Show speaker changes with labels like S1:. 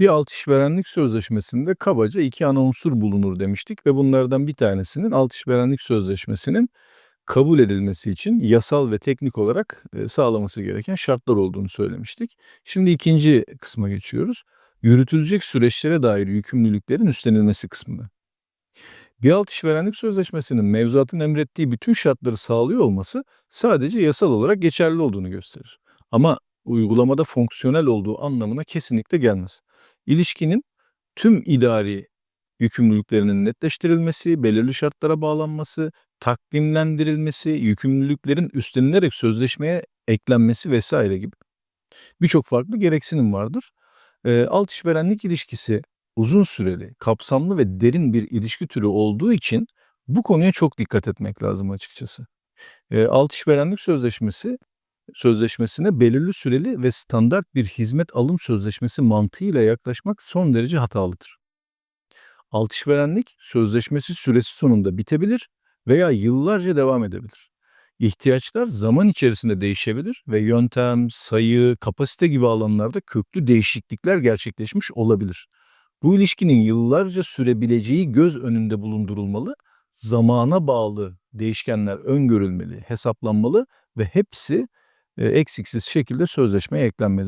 S1: Bir alt işverenlik sözleşmesinde kabaca iki ana unsur bulunur demiştik ve bunlardan bir tanesinin alt işverenlik sözleşmesinin kabul edilmesi için yasal ve teknik olarak e, sağlaması gereken şartlar olduğunu söylemiştik. Şimdi ikinci kısma geçiyoruz. Yürütülecek süreçlere dair yükümlülüklerin üstlenilmesi kısmında. Bir alt işverenlik sözleşmesinin mevzuatın emrettiği bütün şartları sağlıyor olması sadece yasal olarak geçerli olduğunu gösterir. Ama uygulamada fonksiyonel olduğu anlamına kesinlikle gelmez. İlişkinin tüm idari yükümlülüklerinin netleştirilmesi, belirli şartlara bağlanması, takvimlendirilmesi, yükümlülüklerin üstlenilerek sözleşmeye eklenmesi vesaire gibi birçok farklı gereksinim vardır. Eee, alt işverenlik ilişkisi uzun süreli, kapsamlı ve derin bir ilişki türü olduğu için bu konuya çok dikkat etmek lazım açıkçası. Eee, alt işverenlik sözleşmesi sözleşmesine belirli süreli ve standart bir hizmet alım sözleşmesi mantığıyla yaklaşmak son derece hatalıdır. Alt işverenlik sözleşmesi süresi sonunda bitebilir veya yıllarca devam edebilir. İhtiyaçlar zaman içerisinde değişebilir ve yöntem, sayı, kapasite gibi alanlarda köklü değişiklikler gerçekleşmiş olabilir. Bu ilişkinin yıllarca sürebileceği göz önünde bulundurulmalı, zamana bağlı değişkenler öngörülmeli, hesaplanmalı ve hepsi eksiksiz şekilde sözleşmeye eklenmeli.